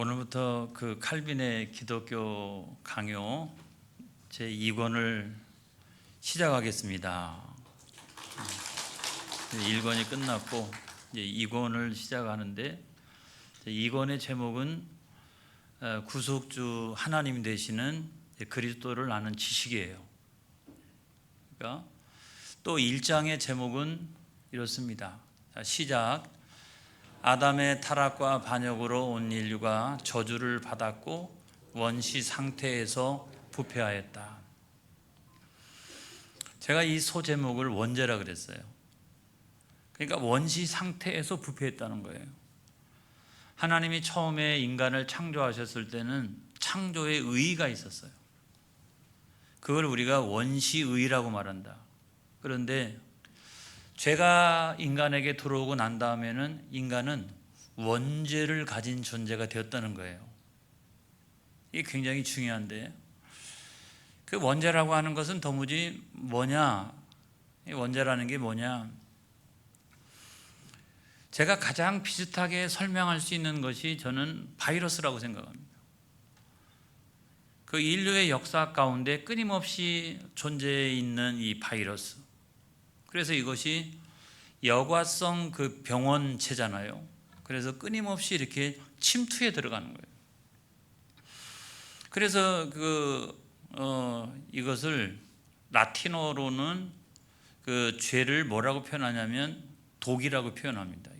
오늘부터 그 칼빈의 기독교 강요 제 2권을 시작하겠습니다. 1권이 끝났고 이제 2권을 시작하는데 2권의 제목은 어, 구속주 하나님 되시는 그리스도를 아는 지식이에요. 그러니까 또 1장의 제목은 이렇습니다. 자, 시작. 아담의 타락과 반역으로 온 인류가 저주를 받았고 원시 상태에서 부패하였다. 제가 이 소제목을 원죄라 그랬어요. 그러니까 원시 상태에서 부패했다는 거예요. 하나님이 처음에 인간을 창조하셨을 때는 창조의 의의가 있었어요. 그걸 우리가 원시의라고 말한다. 그런데 죄가 인간에게 들어오고 난 다음에는 인간은 원죄를 가진 존재가 되었다는 거예요. 이게 굉장히 중요한데 그 원죄라고 하는 것은 도무지 뭐냐? 이 원죄라는 게 뭐냐? 제가 가장 비슷하게 설명할 수 있는 것이 저는 바이러스라고 생각합니다. 그 인류의 역사 가운데 끊임없이 존재해 있는 이 바이러스. 그래서 이것이 여과성 그 병원체잖아요. 그래서 끊임없이 이렇게 침투해 들어가는 거예요. 그래서 그 어, 이것을 라틴어로는 그 죄를 뭐라고 표현하냐면 독이라고 표현합니다.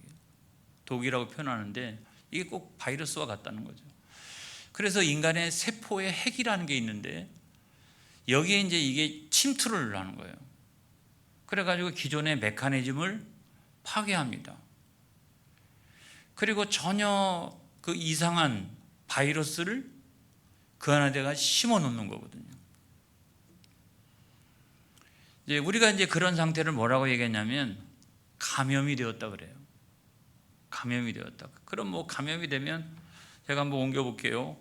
독이라고 표현하는데 이게 꼭 바이러스와 같다는 거죠. 그래서 인간의 세포의 핵이라는 게 있는데 여기에 이제 이게 침투를 하는 거예요. 그래가지고 기존의 메커니즘을 파괴합니다. 그리고 전혀 그 이상한 바이러스를 그 안에다가 심어 놓는 거거든요. 이제 우리가 이제 그런 상태를 뭐라고 얘기했냐면 감염이 되었다 그래요. 감염이 되었다. 그럼 뭐 감염이 되면 제가 한번 옮겨 볼게요.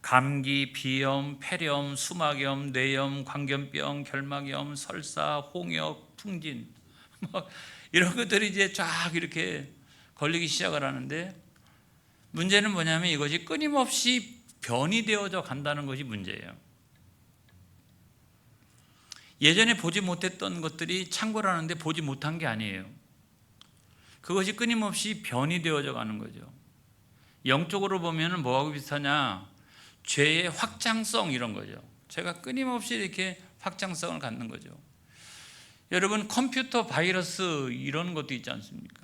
감기, 비염, 폐렴, 수막염, 뇌염, 광견병, 결막염, 설사, 홍역, 풍진 뭐 이런 것들이 이제 쫙 이렇게 걸리기 시작을 하는데 문제는 뭐냐면 이것이 끊임없이 변이 되어져 간다는 것이 문제예요. 예전에 보지 못했던 것들이 창궐하는데 보지 못한 게 아니에요. 그것이 끊임없이 변이 되어져 가는 거죠. 영적으로 보면은 뭐하고 비슷하냐? 죄의 확장성 이런 거죠. 제가 끊임없이 이렇게 확장성을 갖는 거죠. 여러분 컴퓨터 바이러스 이런 것도 있지 않습니까?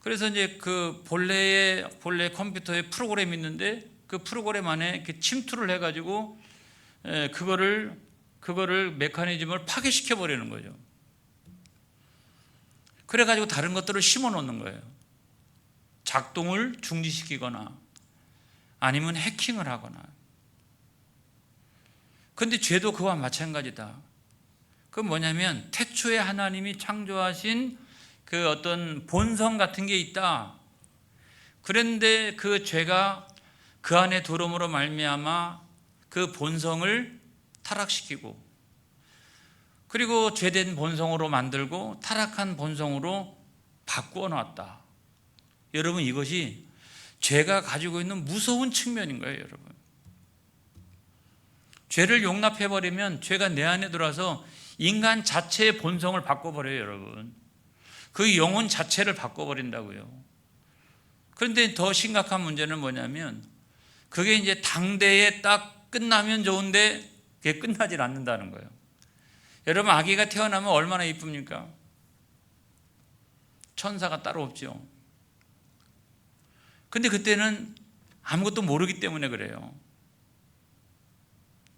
그래서 이제 그 본래의 본래 컴퓨터에 프로그램이 있는데 그 프로그램 안에 이렇게 침투를 해가지고 에, 그거를 그거를 메커니즘을 파괴시켜 버리는 거죠. 그래가지고 다른 것들을 심어 놓는 거예요. 작동을 중지시키거나 아니면 해킹을 하거나. 근데 죄도 그와 마찬가지다. 그건 뭐냐면 태초에 하나님이 창조하신 그 어떤 본성 같은 게 있다. 그런데 그 죄가 그 안에 들어옴으로 말미암아 그 본성을 타락시키고 그리고 죄된 본성으로 만들고 타락한 본성으로 바꾸어 놨다. 여러분 이것이 죄가 가지고 있는 무서운 측면인 거예요, 여러분. 죄를 용납해 버리면 죄가 내 안에 들어와서 인간 자체의 본성을 바꿔 버려요, 여러분. 그 영혼 자체를 바꿔 버린다고요. 그런데 더 심각한 문제는 뭐냐면 그게 이제 당대에 딱 끝나면 좋은데 그게 끝나질 않는다는 거예요. 여러분 아기가 태어나면 얼마나 이쁩니까? 천사가 따로 없죠. 근데 그때는 아무것도 모르기 때문에 그래요.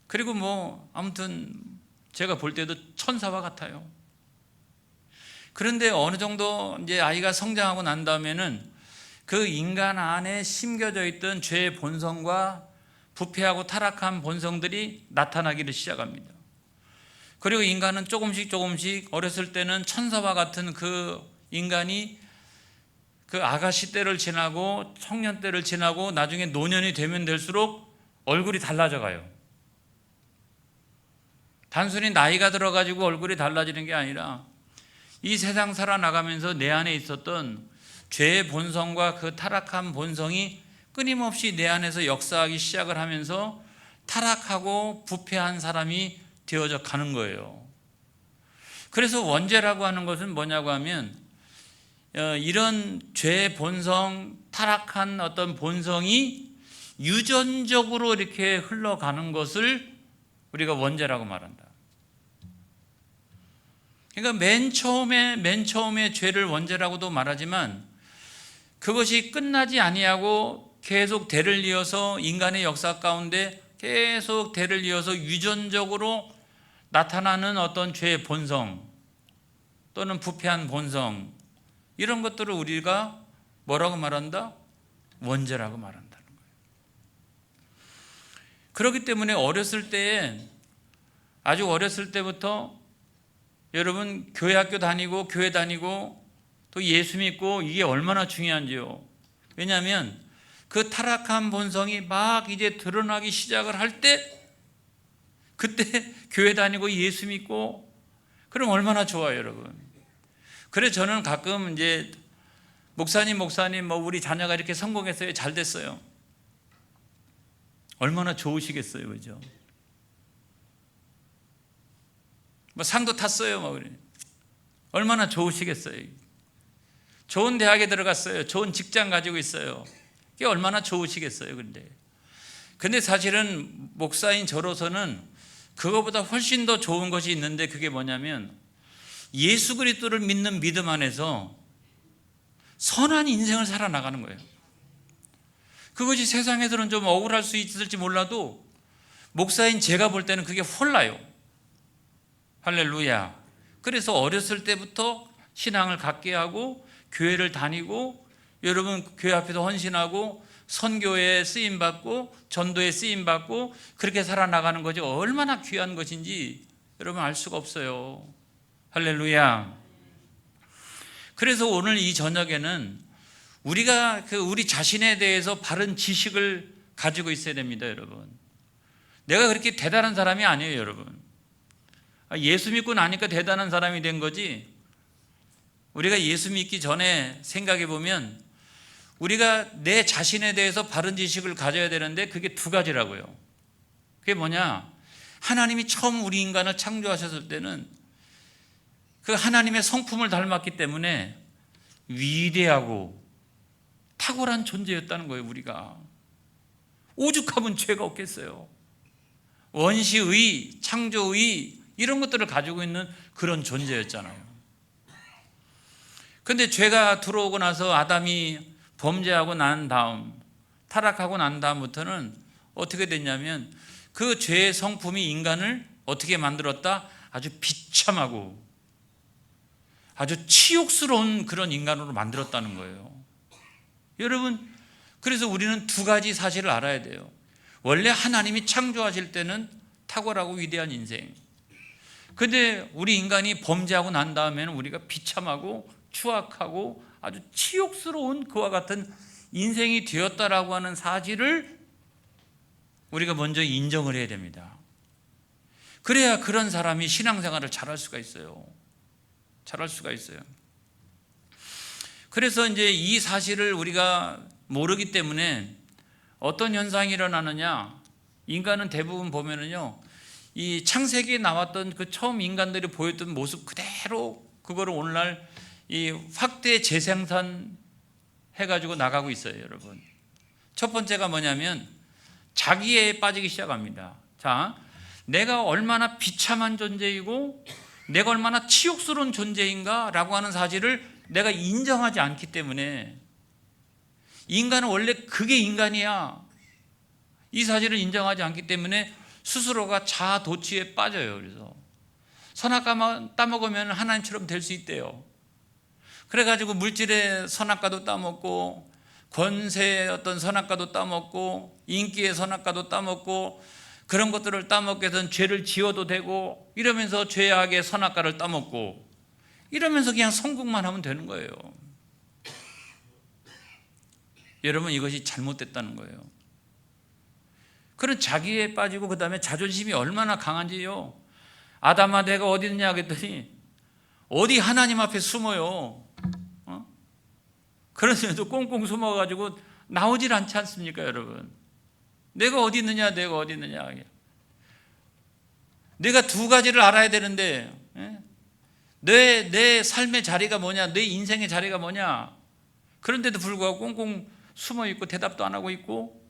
그리고 뭐 아무튼 제가 볼 때도 천사와 같아요. 그런데 어느 정도 이제 아이가 성장하고 난 다음에는 그 인간 안에 심겨져 있던 죄의 본성과 부패하고 타락한 본성들이 나타나기를 시작합니다. 그리고 인간은 조금씩 조금씩 어렸을 때는 천사와 같은 그 인간이 그 아가씨 때를 지나고 청년 때를 지나고 나중에 노년이 되면 될수록 얼굴이 달라져 가요. 단순히 나이가 들어가지고 얼굴이 달라지는 게 아니라 이 세상 살아나가면서 내 안에 있었던 죄의 본성과 그 타락한 본성이 끊임없이 내 안에서 역사하기 시작을 하면서 타락하고 부패한 사람이 되어져 가는 거예요. 그래서 원죄라고 하는 것은 뭐냐고 하면 어, 이런 죄 본성, 타락한 어떤 본성이 유전적으로 이렇게 흘러가는 것을 우리가 원죄라고 말한다. 그러니까 맨 처음에 맨 처음에 죄를 원죄라고도 말하지만 그것이 끝나지 아니하고 계속 대를 이어서 인간의 역사 가운데 계속 대를 이어서 유전적으로 나타나는 어떤 죄의 본성 또는 부패한 본성 이런 것들을 우리가 뭐라고 말한다? 원죄라고 거예요. 그렇기 때문에 어렸을 때에 아주 어렸을 때부터 여러분 교회 학교 다니고 교회 다니고 또 예수 믿고 이게 얼마나 중요한지요. 왜냐하면 그 타락한 본성이 막 이제 드러나기 시작을 할 때 그때 교회 다니고 예수 믿고 그럼 얼마나 좋아요, 여러분. 그래 저는 가끔 이제 목사님 목사님 뭐 우리 자녀가 이렇게 성공했어요. 잘 됐어요. 얼마나 좋으시겠어요. 그죠? 뭐 상도 탔어요. 뭐 그래. 얼마나 좋으시겠어요. 좋은 대학에 들어갔어요. 좋은 직장 가지고 있어요. 그게 얼마나 좋으시겠어요. 근데 근데 사실은 목사인 저로서는 그거보다 훨씬 더 좋은 것이 있는데 그게 뭐냐면 예수 그리스도를 믿는 믿음 안에서 선한 인생을 살아나가는 거예요. 그것이 세상에서는 좀 억울할 수 있을지 몰라도 목사인 제가 볼 때는 그게 홀라요. 할렐루야. 그래서 어렸을 때부터 신앙을 갖게 하고 교회를 다니고 여러분 교회 앞에서 헌신하고 선교에 쓰임 받고 전도에 쓰임 받고 그렇게 살아나가는 것이 얼마나 귀한 것인지 여러분 알 수가 없어요. 할렐루야. 그래서 오늘 이 저녁에는 우리가 그 우리 자신에 대해서 바른 지식을 가지고 있어야 됩니다, 여러분. 내가 그렇게 대단한 사람이 아니에요, 여러분. 아, 예수 믿고 나니까 대단한 사람이 된 거지. 우리가 예수 믿기 전에 생각해 보면 우리가 내 자신에 대해서 바른 지식을 가져야 되는데 그게 두 가지라고요. 그게 뭐냐? 하나님이 처음 우리 인간을 창조하셨을 때는 그 하나님의 성품을 닮았기 때문에 위대하고 탁월한 존재였다는 거예요, 우리가. 오죽하면 죄가 없겠어요. 원시의, 창조의 이런 것들을 가지고 있는 그런 존재였잖아요. 근데 죄가 들어오고 나서 아담이 범죄하고 난 다음, 타락하고 난 다음부터는 어떻게 됐냐면 그 죄의 성품이 인간을 어떻게 만들었다? 아주 비참하고 아주 치욕스러운 그런 인간으로 만들었다는 거예요. 여러분, 그래서 우리는 두 가지 사실을 알아야 돼요. 원래 하나님이 창조하실 때는 탁월하고 위대한 인생. 근데 우리 인간이 범죄하고 난 다음에는 우리가 비참하고 추악하고 아주 치욕스러운 그와 같은 인생이 되었다라고 하는 사실을 우리가 먼저 인정을 해야 됩니다. 그래야 그런 사람이 신앙생활을 잘할 수가 있어요. 잘할 수가 있어요. 그래서 이제 이 사실을 우리가 모르기 때문에 어떤 현상이 일어나느냐? 인간은 대부분 보면은요, 이 창세기에 나왔던 그 처음 인간들이 보였던 모습 그대로 그거를 오늘날 이 확대 재생산 해가지고 나가고 있어요, 여러분. 첫 번째가 뭐냐면 자기에 빠지기 시작합니다. 자, 내가 얼마나 비참한 존재이고 내가 얼마나 치욕스러운 존재인가라고 하는 사실을 내가 인정하지 않기 때문에 인간은 원래 그게 인간이야. 이 사실을 인정하지 않기 때문에 스스로가 자도취에 빠져요. 그래서 선악과만 따먹으면 하나님처럼 될 수 있대요. 그래가지고 물질의 선악과도 따먹고 권세의 어떤 선악과도 따먹고 인기의 선악과도 따먹고 그런 것들을 따먹게 해서 죄를 지어도 되고 이러면서 죄악의 선악과를 따먹고 이러면서 그냥 성공만 하면 되는 거예요. 여러분 이것이 잘못됐다는 거예요. 그런 자기에 빠지고 그 다음에 자존심이 얼마나 강한지요. 아담아 내가 어디 있냐 그랬더니 어디 하나님 앞에 숨어요. 어? 그러면서도 꽁꽁 숨어가지고 나오질 않지 않습니까, 여러분? 내가 어디 있느냐, 내가 어디 있느냐. 내가 두 가지를 알아야 되는데, 예? 내, 내 삶의 자리가 뭐냐, 내 인생의 자리가 뭐냐. 그런데도 불구하고 꽁꽁 숨어 있고 대답도 안 하고 있고,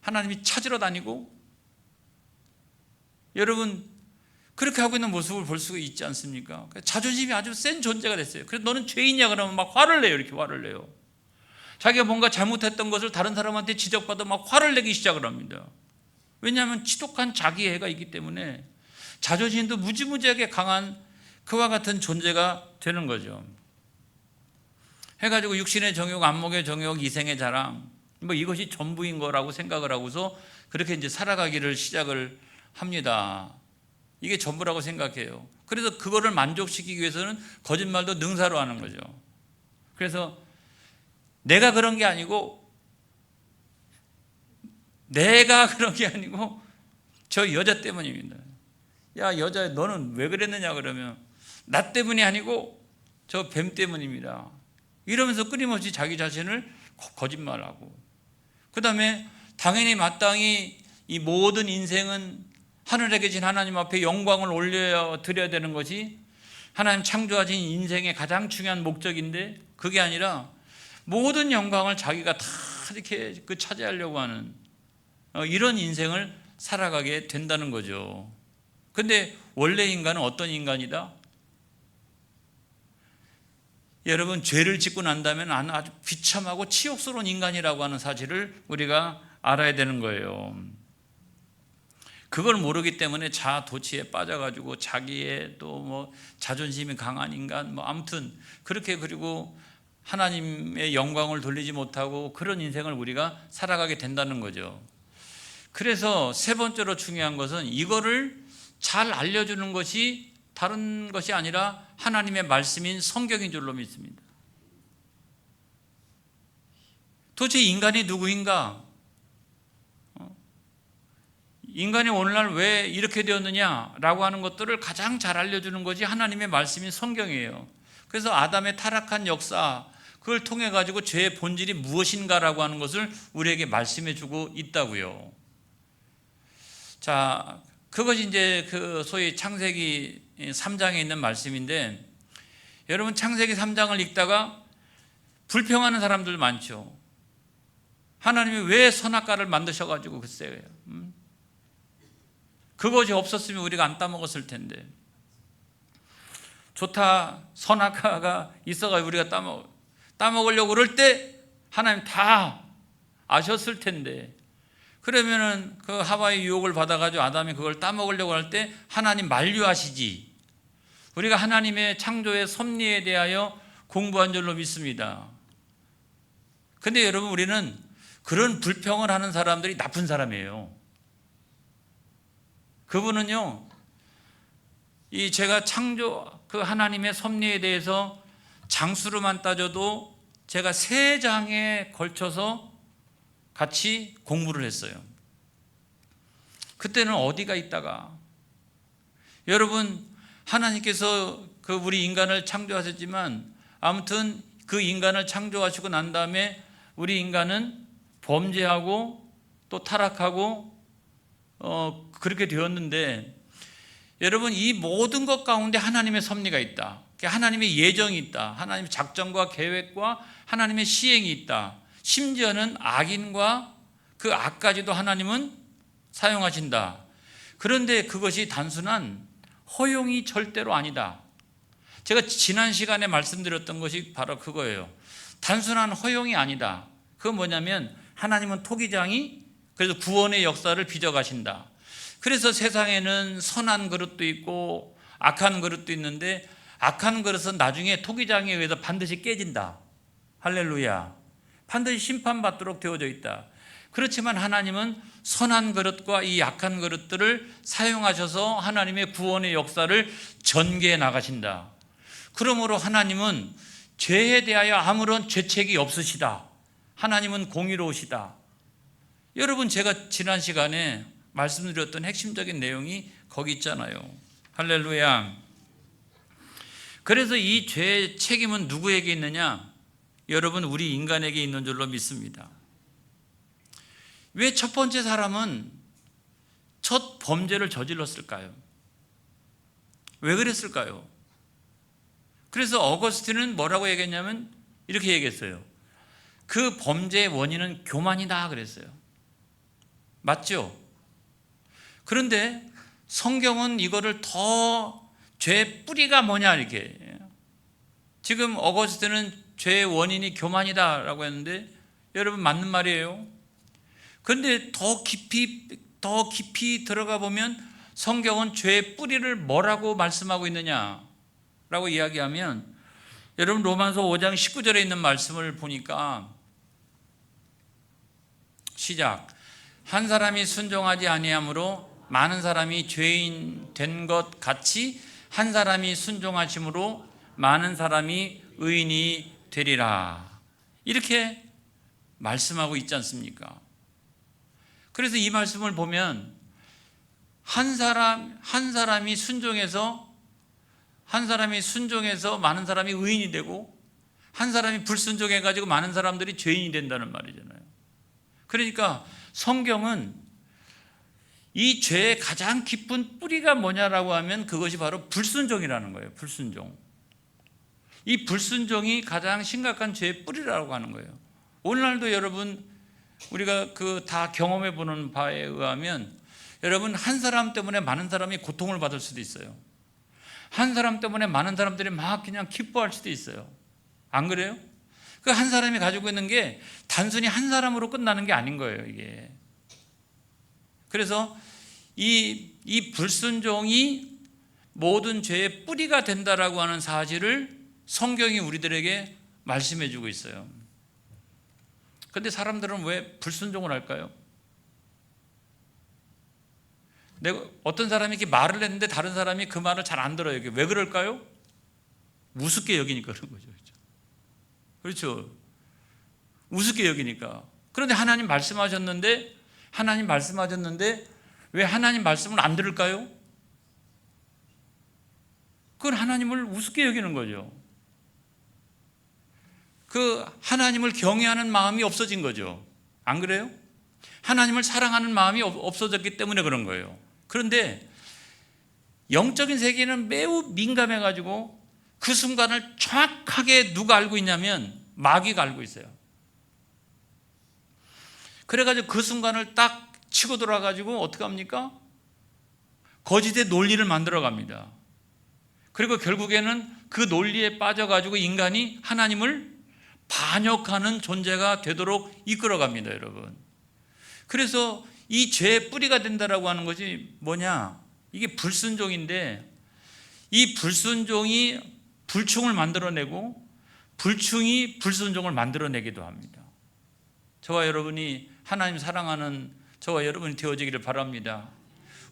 하나님이 찾으러 다니고, 여러분, 그렇게 하고 있는 모습을 볼 수가 있지 않습니까? 자존심이 아주 센 존재가 됐어요. 그래서 너는 죄인이야 그러면 막 화를 내요. 이렇게 화를 내요. 자기가 뭔가 잘못했던 것을 다른 사람한테 지적받아 막 화를 내기 시작을 합니다. 왜냐하면 지독한 자기애가 있기 때문에 자존심도 무지무지하게 강한 그와 같은 존재가 되는 거죠. 해가지고 육신의 정욕, 안목의 정욕, 이생의 자랑, 뭐 이것이 전부인 거라고 생각을 하고서 그렇게 이제 살아가기를 시작을 합니다. 이게 전부라고 생각해요. 그래서 그거를 만족시키기 위해서는 거짓말도 능사로 하는 거죠. 그래서 내가 그런 게 아니고 내가 그런 게 아니고 저 여자 때문입니다. 야 여자 너는 왜 그랬느냐 그러면 나 때문이 아니고 저 뱀 때문입니다. 이러면서 끊임없이 자기 자신을 거짓말하고 그 다음에 당연히 마땅히 이 모든 인생은 하늘에 계신 하나님 앞에 영광을 올려 드려야 되는 것이 하나님 창조하신 인생의 가장 중요한 목적인데 그게 아니라 모든 영광을 자기가 다 이렇게 그 차지하려고 하는 어, 이런 인생을 살아가게 된다는 거죠. 근데 원래 인간은 어떤 인간이다? 여러분 죄를 짓고 난다면 아주 비참하고 치욕스러운 인간이라고 하는 사실을 우리가 알아야 되는 거예요. 그걸 모르기 때문에 자아 도취에 빠져가지고 자기의 또 뭐 자존심이 강한 인간 뭐 아무튼 그렇게 그리고 하나님의 영광을 돌리지 못하고 그런 인생을 우리가 살아가게 된다는 거죠. 그래서 세 번째로 중요한 것은 이거를 잘 알려주는 것이 다른 것이 아니라 하나님의 말씀인 성경인 줄로 믿습니다. 도대체 인간이 누구인가? 어? 인간이 오늘날 왜 이렇게 되었느냐라고 하는 것들을 가장 잘 알려주는 것이 하나님의 말씀인 성경이에요. 그래서 아담의 타락한 역사, 그걸 통해 가지고 죄의 본질이 무엇인가라고 하는 것을 우리에게 말씀해 주고 있다고요. 자, 그것이 이제 그 소위 창세기 3장에 있는 말씀인데 여러분 창세기 3장을 읽다가 불평하는 사람들 많죠. 하나님이 왜 선악과를 만드셔 가지고 글쎄요. 음? 그것이 없었으면 우리가 안 따먹었을 텐데. 좋다 선악과가 있어가지고 우리가 따먹 따먹으려고 그럴 때 하나님 다 아셨을 텐데 그러면은 그 하와이 유혹을 받아가지고 아담이 그걸 따먹으려고 할 때 하나님 만류하시지. 우리가 하나님의 창조의 섭리에 대하여 공부한 줄로 믿습니다. 근데 여러분 우리는 그런 불평을 하는 사람들이 나쁜 사람이에요. 그분은요, 이 제가 창조 그 하나님의 섭리에 대해서 장수로만 따져도 제가 세 장에 걸쳐서 같이 공부를 했어요. 그때는 어디가 있다가 여러분 하나님께서 그 우리 인간을 창조하셨지만 아무튼 그 인간을 창조하시고 난 다음에 우리 인간은 범죄하고 또 타락하고 어 그렇게 되었는데 여러분 이 모든 것 가운데 하나님의 섭리가 있다. 하나님의 예정이 있다. 하나님의 작전과 계획과 하나님의 시행이 있다. 심지어는 악인과 그 악까지도 하나님은 사용하신다. 그런데 그것이 단순한 허용이 절대로 아니다. 제가 지난 시간에 말씀드렸던 것이 바로 그거예요. 단순한 허용이 아니다. 그건 뭐냐면 하나님은 토기장이 그래서 구원의 역사를 빚어가신다. 그래서 세상에는 선한 그릇도 있고 악한 그릇도 있는데 악한 그릇은 나중에 토기장에 의해서 반드시 깨진다. 할렐루야. 반드시 심판받도록 되어져 있다. 그렇지만 하나님은 선한 그릇과 이 약한 그릇들을 사용하셔서 하나님의 구원의 역사를 전개해 나가신다. 그러므로 하나님은 죄에 대하여 아무런 죄책이 없으시다. 하나님은 공의로우시다. 여러분 제가 지난 시간에 말씀드렸던 핵심적인 내용이 거기 있잖아요. 할렐루야. 그래서 이 죄의 책임은 누구에게 있느냐? 여러분 우리 인간에게 있는 줄로 믿습니다. 왜 첫 번째 사람은 첫 범죄를 저질렀을까요? 왜 그랬을까요? 그래서 어거스틴은 뭐라고 얘기했냐면 이렇게 얘기했어요. 그 범죄의 원인은 교만이다 그랬어요. 맞죠? 그런데 성경은 이거를 더 죄의 뿌리가 뭐냐 이렇게 지금 어거스틴은 죄의 원인이 교만이다라고 했는데 여러분 맞는 말이에요. 그런데 더 깊이 더 깊이 들어가 보면 성경은 죄의 뿌리를 뭐라고 말씀하고 있느냐라고 이야기하면 여러분 로마서 5장 19절에 있는 말씀을 보니까 시작 한 사람이 순종하지 아니함으로 많은 사람이 죄인 된 것 같이 한 사람이 순종하심으로 많은 사람이 의인이 되리라 이렇게 말씀하고 있지 않습니까? 그래서 이 말씀을 보면 한 사람 한 사람이 순종해서 한 사람이 순종해서 많은 사람이 의인이 되고 한 사람이 불순종해 가지고 많은 사람들이 죄인이 된다는 말이잖아요. 그러니까 성경은 이 죄의 가장 깊은 뿌리가 뭐냐라고 하면 그것이 바로 불순종이라는 거예요. 불순종. 이 불순종이 가장 심각한 죄의 뿌리라고 하는 거예요. 오늘날도 여러분 우리가 그 다 경험해 보는 바에 의하면 여러분 한 사람 때문에 많은 사람이 고통을 받을 수도 있어요. 한 사람 때문에 많은 사람들이 막 그냥 기뻐할 수도 있어요. 안 그래요? 그 한 사람이 가지고 있는 게 단순히 한 사람으로 끝나는 게 아닌 거예요, 이게. 그래서 이, 이 불순종이 모든 죄의 뿌리가 된다라고 하는 사실을 성경이 우리들에게 말씀해 주고 있어요. 근데 사람들은 왜 불순종을 할까요? 내가 어떤 사람이 이렇게 말을 했는데 다른 사람이 그 말을 잘 안 들어요. 왜 그럴까요? 우습게 여기니까 그런 거죠. 그렇죠. 그렇죠. 우습게 여기니까. 그런데 하나님 말씀하셨는데 하나님 말씀하셨는데 왜 하나님 말씀을 안 들을까요? 그건 하나님을 우습게 여기는 거죠. 그 하나님을 경외하는 마음이 없어진 거죠. 안 그래요? 하나님을 사랑하는 마음이 없어졌기 때문에 그런 거예요. 그런데 영적인 세계는 매우 민감해 가지고 그 순간을 정확하게 누가 알고 있냐면 마귀가 알고 있어요. 그래 가지고 그 순간을 딱 치고 들어가가지고 어떻게 합니까? 거짓의 논리를 만들어 갑니다. 그리고 결국에는 그 논리에 빠져 가지고 인간이 하나님을 반역하는 존재가 되도록 이끌어 갑니다, 여러분. 그래서 이 죄의 뿌리가 된다라고 하는 것이 뭐냐? 이게 불순종인데 이 불순종이 불충을 만들어내고 불충이 불순종을 만들어내기도 합니다. 저와 여러분이 하나님 사랑하는 저와 여러분이 되어지기를 바랍니다.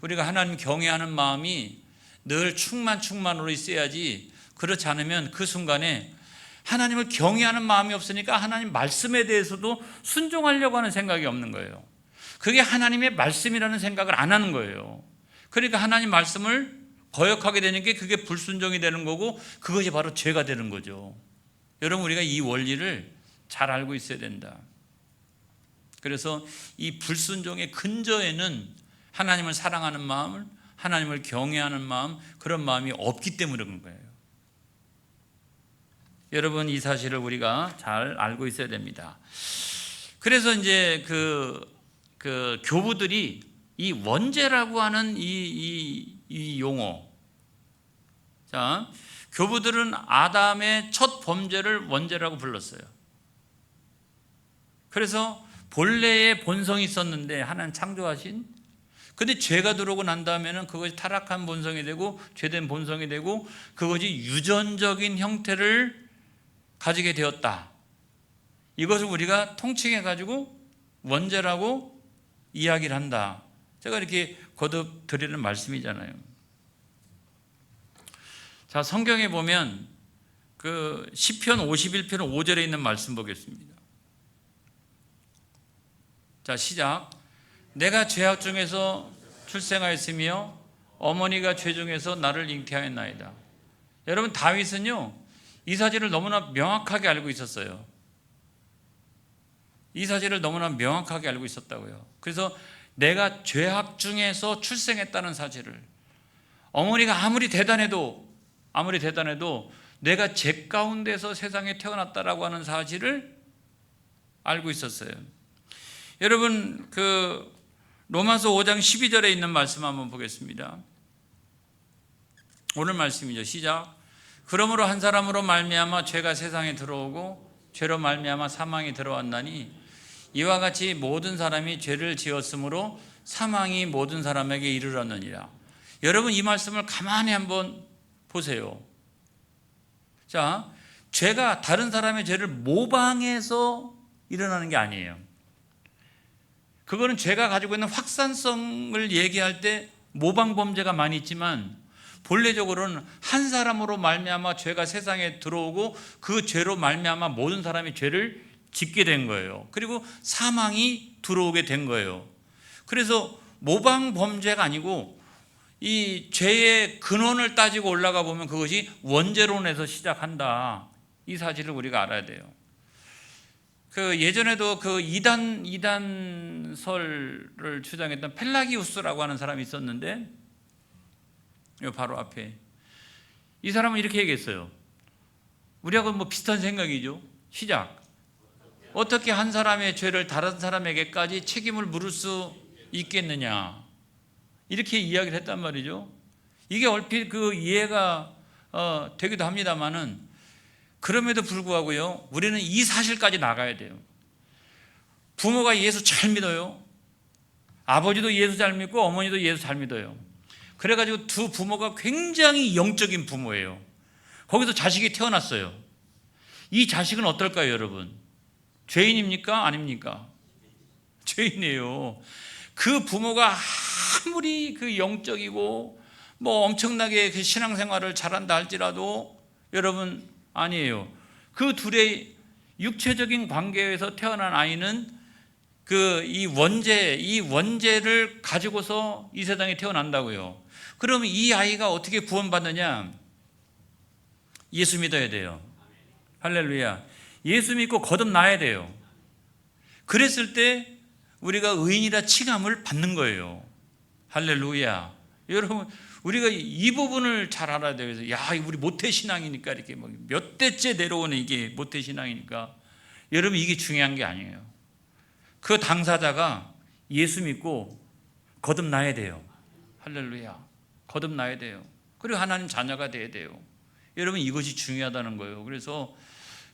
우리가 하나님 경외하는 마음이 늘 충만 충만으로 있어야지 그렇지 않으면 그 순간에 하나님을 경외하는 마음이 없으니까 하나님 말씀에 대해서도 순종하려고 하는 생각이 없는 거예요. 그게 하나님의 말씀이라는 생각을 안 하는 거예요. 그러니까 하나님 말씀을 거역하게 되는 게 그게 불순종이 되는 거고 그것이 바로 죄가 되는 거죠. 여러분 우리가 이 원리를 잘 알고 있어야 된다. 그래서 이 불순종의 근저에는 하나님을 사랑하는 마음을 하나님을 경외하는 마음 그런 마음이 없기 때문에 거예요. 여러분 이 사실을 우리가 잘 알고 있어야 됩니다. 그래서 이제 그, 그 교부들이 이 원죄라고 하는 이, 이, 이 용어. 자, 교부들은 아담의 첫 범죄를 원죄라고 불렀어요. 그래서 본래의 본성이 있었는데 하나님 창조하신 근데 죄가 들어오고 난 다음에는 그것이 타락한 본성이 되고 죄된 본성이 되고 그것이 유전적인 형태를 가지게 되었다. 이것을 우리가 통칭해 가지고 원죄라고 이야기를 한다. 제가 이렇게 거듭 드리는 말씀이잖아요. 자, 성경에 보면 그 시편 51편 5절에 있는 말씀 보겠습니다. 자, 시작. 내가 죄악 중에서 출생하였으며 어머니가 죄 중에서 나를 잉태하였나이다. 여러분 다윗은요 이 사실을 너무나 명확하게 알고 있었어요. 이 사실을 너무나 명확하게 알고 있었다고요. 그래서 내가 죄악 중에서 출생했다는 사실을 어머니가 아무리 대단해도 아무리 대단해도 내가 죄 가운데서 세상에 태어났다라고 하는 사실을 알고 있었어요. 여러분 그 로마서 5장 12절에 있는 말씀 한번 보겠습니다. 오늘 말씀이죠. 시작. 그러므로 한 사람으로 말미암아 죄가 세상에 들어오고 죄로 말미암아 사망이 들어왔나니 이와 같이 모든 사람이 죄를 지었으므로 사망이 모든 사람에게 이르렀느니라. 여러분 이 말씀을 가만히 한번 보세요. 자, 죄가 다른 사람의 죄를 모방해서 일어나는 게 아니에요. 그거는 죄가 가지고 있는 확산성을 얘기할 때 모방 범죄가 많이 있지만 본래적으로는 한 사람으로 말미암아 죄가 세상에 들어오고 그 죄로 말미암아 모든 사람이 죄를 짓게 된 거예요. 그리고 사망이 들어오게 된 거예요. 그래서 모방 범죄가 아니고 이 죄의 근원을 따지고 올라가 보면 그것이 원죄론에서 시작한다. 이 사실을 우리가 알아야 돼요. 그 예전에도 그 이단 이단설을 주장했던 펠라기우스라고 하는 사람이 있었는데 요 바로 앞에 이 사람은 이렇게 얘기했어요. 우리하고 뭐 비슷한 생각이죠. 시작. 어떻게 한 사람의 죄를 다른 사람에게까지 책임을 물을 수 있겠느냐. 이렇게 이야기를 했단 말이죠. 이게 얼핏 그 이해가 어, 되기도 합니다만은 그럼에도 불구하고요, 우리는 이 사실까지 나가야 돼요. 부모가 예수 잘 믿어요. 아버지도 예수 잘 믿고 어머니도 예수 잘 믿어요. 그래가지고 두 부모가 굉장히 영적인 부모예요. 거기서 자식이 태어났어요. 이 자식은 어떨까요, 여러분? 죄인입니까? 아닙니까? 죄인이에요. 그 부모가 아무리 그 영적이고 뭐 엄청나게 그 신앙생활을 잘한다 할지라도 여러분 아니에요. 그 둘의 육체적인 관계에서 태어난 아이는 그 이 원죄, 이 원죄를 가지고서 이 세상에 태어난다고요. 그러면 이 아이가 어떻게 구원받느냐? 예수 믿어야 돼요. 할렐루야. 예수 믿고 거듭나야 돼요. 그랬을 때 우리가 의인이라 칭함을 받는 거예요. 할렐루야. 여러분, 우리가 이 부분을 잘 알아야 돼요. 야, 우리 모태 신앙이니까 이렇게 뭐몇 대째 내려오는 이게 모태 신앙이니까 여러분 이게 중요한 게 아니에요. 그 당사자가 예수 믿고 거듭나야 돼요. 할렐루야. 거듭나야 돼요. 그리고 하나님 자녀가 돼야 돼요. 여러분 이것이 중요하다는 거예요. 그래서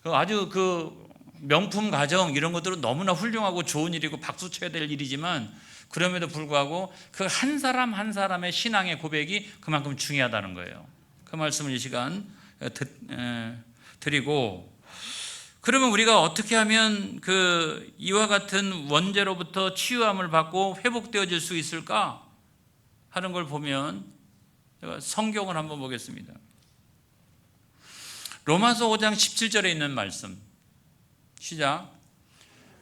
아주 그 명품 가정 이런 것들은 너무나 훌륭하고 좋은 일이고 박수 쳐야 될 일이지만 그럼에도 불구하고 그 한 사람 한 사람의 신앙의 고백이 그만큼 중요하다는 거예요. 그 말씀을 이 시간 드리고 그러면 우리가 어떻게 하면 그 이와 같은 원죄로부터 치유함을 받고 회복되어질 수 있을까 하는 걸 보면 성경을 한번 보겠습니다. 로마서 5장 17절에 있는 말씀. 시작.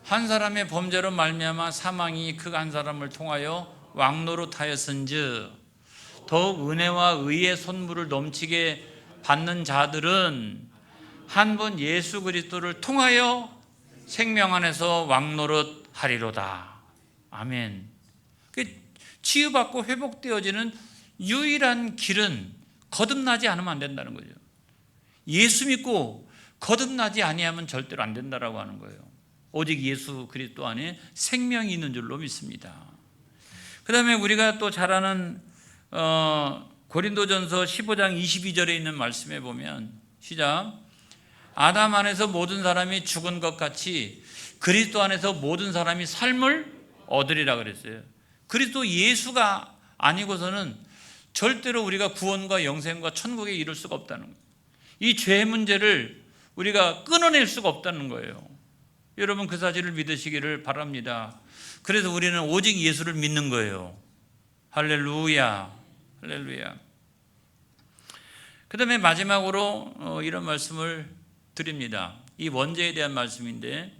한 사람의 범죄로 말미암아 사망이 그 한 사람을 통하여 왕노릇하였은즉 더욱 은혜와 의의 선물을 넘치게 받는 자들은 한 번 예수 그리스도를 통하여 생명 안에서 왕노릇 하리로다. 아멘. 그 치유받고 회복되어지는 유일한 길은 거듭나지 않으면 안 된다는 거죠. 예수 믿고 거듭나지 아니하면 절대로 안 된다라고 하는 거예요. 오직 예수 그리스도 안에 생명이 있는 줄로 믿습니다. 그다음에 우리가 또 잘 아는 어, 고린도전서 15장 22절에 있는 말씀에 보면 시작 아담 안에서 모든 사람이 죽은 것 같이 그리스도 안에서 모든 사람이 삶을 얻으리라 그랬어요. 그리스도 예수가 아니고서는 절대로 우리가 구원과 영생과 천국에 이룰 수가 없다는 거예요. 이 죄 문제를 우리가 끊어낼 수가 없다는 거예요. 여러분 그 사실을 믿으시기를 바랍니다. 그래서 우리는 오직 예수를 믿는 거예요. 할렐루야. 할렐루야. 그 다음에 마지막으로 어, 이런 말씀을 드립니다. 이 원죄에 대한 말씀인데,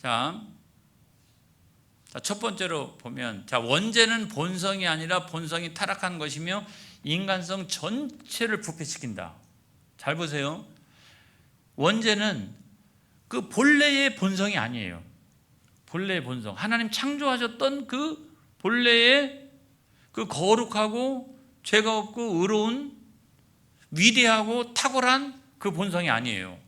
자, 첫 번째로 보면, 자, 원죄는 본성이 아니라 본성이 타락한 것이며 인간성 전체를 부패시킨다. 잘 보세요. 원죄는 그 본래의 본성이 아니에요. 본래의 본성, 하나님 창조하셨던 그 본래의 그 거룩하고 죄가 없고 의로운 위대하고 탁월한 그 본성이 아니에요.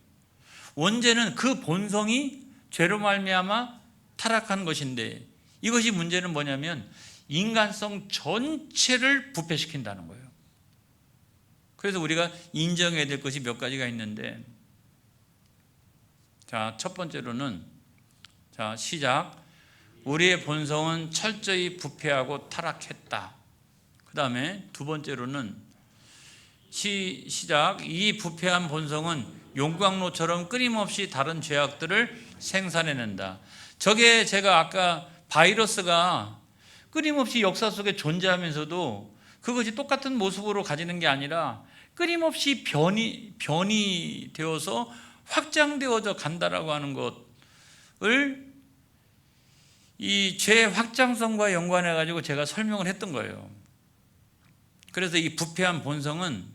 원죄는 그 본성이 죄로 말미암아 타락한 것인데 이것이 문제는 뭐냐면 인간성 전체를 부패시킨다는 거예요. 그래서 우리가 인정해야 될 것이 몇 가지가 있는데 자, 첫 번째로는 자, 시작. 우리의 본성은 철저히 부패하고 타락했다. 그 다음에 두 번째로는 시, 시작. 이 부패한 본성은 용광로처럼 끊임없이 다른 죄악들을 생산해낸다. 저게 제가 아까 바이러스가 끊임없이 역사 속에 존재하면서도 그것이 똑같은 모습으로 가지는 게 아니라 끊임없이 변이 변이 되어서 확장되어져 간다라고 하는 것을 이죄 확장성과 연관해 가지고 제가 설명을 했던 거예요. 그래서 이 부패한 본성은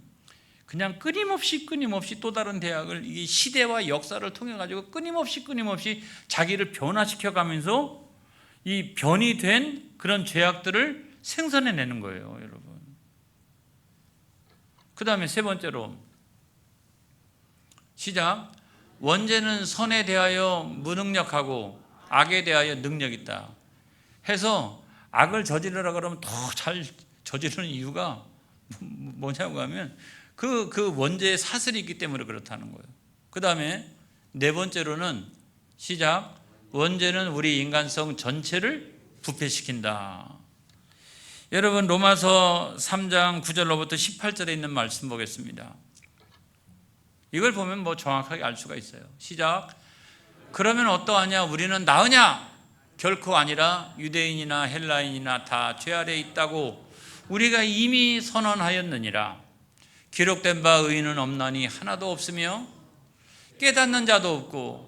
그냥 끊임없이 끊임없이 또 다른 대학을 이 시대와 역사를 통해 가지고 끊임없이 끊임없이 자기를 변화시켜 가면서 이 변이 된 그런 죄악들을 생산해 내는 거예요, 여러분. 그 다음에 세 번째로 시작 원죄는 선에 대하여 무능력하고 악에 대하여 능력 있다. 해서 악을 저지르라 그러면 더 잘 저지르는 이유가 뭐냐고 하면 그, 그 원죄의 사슬이 있기 때문에 그렇다는 거예요. 그 다음에 네 번째로는 시작. 원죄는 우리 인간성 전체를 부패시킨다. 여러분, 로마서 3장 9절로부터 18절에 있는 말씀 보겠습니다. 이걸 보면 뭐 정확하게 알 수가 있어요. 시작. 그러면 어떠하냐? 우리는 나으냐? 결코 아니라 유대인이나 헬라인이나 다 죄 아래 있다고 우리가 이미 선언하였느니라. 기록된 바 의인은 없나니 하나도 없으며 깨닫는 자도 없고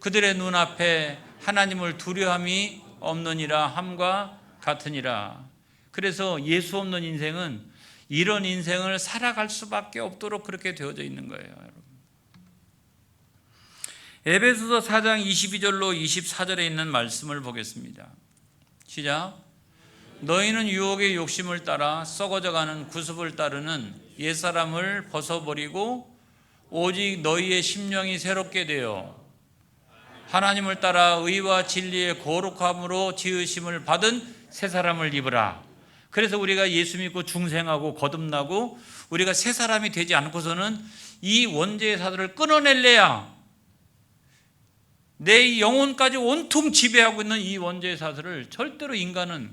그들의 눈앞에 하나님을 두려함이 없느니라 함과 같으니라. 그래서 예수 없는 인생은 이런 인생을 살아갈 수밖에 없도록 그렇게 되어져 있는 거예요 여러분. 에베소서 4장 22절로 24절에 있는 말씀을 보겠습니다. 시작. 너희는 유혹의 욕심을 따라 썩어져가는 구습을 따르는 옛사람을 벗어버리고 오직 너희의 심령이 새롭게 되어 하나님을 따라 의와 진리의 거룩함으로 지으심을 받은 새 사람을 입으라. 그래서 우리가 예수 믿고 중생하고 거듭나고 우리가 새 사람이 되지 않고서는 이 원죄의 사들을 끊어낼래야 내 영혼까지 온통 지배하고 있는 이 원죄의 사슬을 절대로 인간은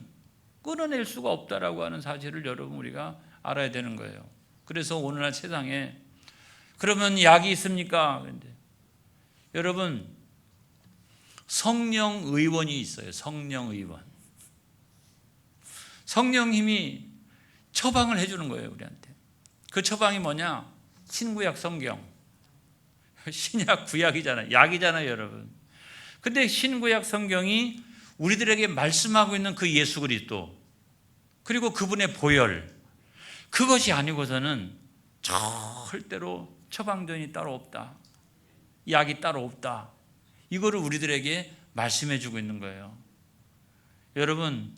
끊어낼 수가 없다라고 하는 사실을 여러분 우리가 알아야 되는 거예요. 그래서 오늘날 세상에 그러면 약이 있습니까? 그런데 여러분 성령 의원이 있어요. 성령 의원. 성령 힘이 처방을 해주는 거예요 우리한테. 그 처방이 뭐냐? 신구약 성경. 신약 구약이잖아요. 약이잖아요, 여러분. 근데 신구약 성경이 우리들에게 말씀하고 있는 그 예수 그리스도 그리고 그분의 보혈 그것이 아니고서는 절대로 처방전이 따로 없다. 약이 따로 없다. 이거를 우리들에게 말씀해 주고 있는 거예요. 여러분,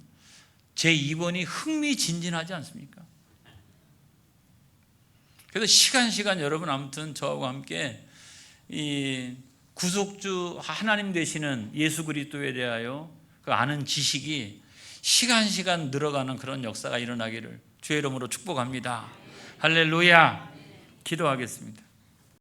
제 2번이 흥미진진하지 않습니까? 그래서 시간 시간 여러분 아무튼 저하고 함께 이 구속주 하나님 되시는 예수 그리스도에 대하여 그 아는 지식이 시간 시간 늘어가는 그런 역사가 일어나기를 주의 이름으로 축복합니다. 할렐루야. 기도하겠습니다.